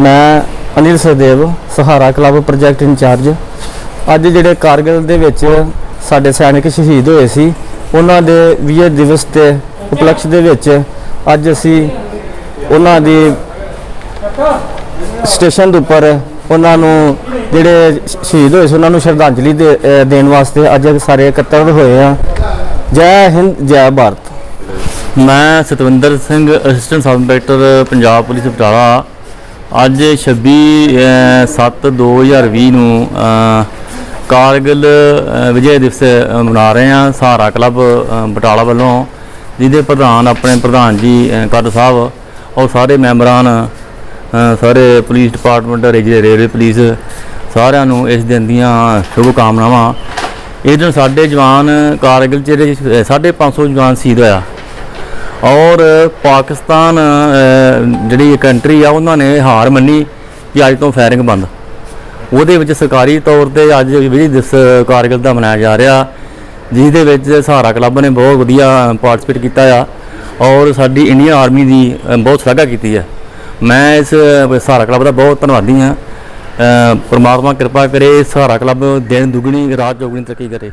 ਮੈਂ ਅਨਿਲ ਸਦੇਵ, ਸਹਾਰਾ club project incharge. ਅੱਜ ਜਿਹੜੇ ਕਾਰਗਿਲ ਦੇ ਵਿੱਚ ਸਾਡੇ ਸੈਨਿਕ ਸ਼ਹੀਦ ਹੋਏ ਸੀ, ਉਹਨਾਂ ਦੇ ਵਿਜੇ ਦਿਵਸ ਤੇ ਉਪਲਕਸ਼ ਦੇ ਵਿੱਚ ਅੱਜ ਅਸੀਂ ਉਹਨਾਂ ਦੀ ਸਟੇਸ਼ਨ ਦੇ ਉੱਪਰ ਉਹਨਾਂ ਨੂੰ ਜਿਹੜੇ ਸ਼ਹੀਦ ਹੋਏ ਸੀ, ਉਹਨਾਂ ਨੂੰ ਸ਼ਰਧਾਂਜਲੀ ਦੇ- ਦੇਣ ਵਾਸਤੇ ਅੱਜ ਸਾਰੇ ਇਕੱਤਰ ਹੋਏ ਆ। ਜੈ ਹਿੰਦ, ਜੈ ਭਾਰਤ। ਮੈਂ Satwinder Singh assistant sub inspector Punjab police Batala ਅੱਜ 26 7 2020 ਨੂੰ ਕਾਰਗਿਲ ਵਿਜੇ ਦਿਵਸ ਮਨਾ ਰਹੇ ਹਾਂ। ਸਹਾਰਾ ਕਲੱਬ ਬਟਾਲਾ ਵੱਲੋਂ, ਜਿਹਦੇ ਪ੍ਰਧਾਨ ਆਪਣੇ ਪ੍ਰਧਾਨ ਜੀ ਕੱਟ ਸਾਹਿਬ ਔਰ ਸਾਰੇ ਮੈਂਬਰਾਂ ਸਾਰੇ ਪੁਲਿਸ ਡਿਪਾਰਟਮੈਂਟ ਰੇਲਵੇ ਪੁਲਿਸ ਸਾਰਿਆਂ ਨੂੰ ਇਸ ਦਿਨ ਦੀਆਂ ਸ਼ੁਭ ਕਾਮਨਾਵਾਂ ਇਹ ਦਿਨ ਸਾਡੇ ਜਵਾਨ ਕਾਰਗਿਲ ਚ ਜਿਹੜੇ 550 ਜਵਾਨ ਸ਼ਹੀਦ ਹੋਇਆ। ਔਰ ਪਾਕਿਸਤਾਨ ਜਿਹੜੀ ਕੰਟਰੀ ਆ, ਉਹਨਾਂ ਨੇ ਹਾਰ ਮੰਨੀ ਕਿ ਅੱਜ ਤੋਂ ਫਾਇਰਿੰਗ ਬੰਦ। ਉਹਦੇ ਵਿੱਚ ਸਰਕਾਰੀ ਤੌਰ ਤੇ ਅੱਜ ਵਿਜੇ ਦਿਵਸ ਕਾਰਗਿਲ ਦਾ ਮਨਾਇਆ ਜਾ ਰਿਹਾ ਜਿਸ ਦੇ ਵਿੱਚ ਸਹਾਰਾ ਕਲੱਬ ਨੇ ਬਹੁਤ ਵਧੀਆ ਪਾਰਟਿਸਿਪੇਟ ਕੀਤਾ ਆ, ਔਰ ਸਾਡੀ ਇੰਡੀਅਨ ਆਰਮੀ ਦੀ ਬਹੁਤ ਸ਼ਲਾਘਾ ਕੀਤੀ ਹੈ ਮੈਂ ਇਸ ਸਹਾਰਾ ਕਲੱਬ ਦਾ ਬਹੁਤ ਧੰਨਵਾਦੀ ਹਾਂ। ਪਰਮਾਤਮਾ ਕਿਰਪਾ ਕਰੇ, ਸਹਾਰਾ ਕਲੱਬ ਦਿਨ ਦੁਗਣੀ, ਰਾਤ ਚੌਗਣੀ ਤਰੱਕੀ ਕਰੇ।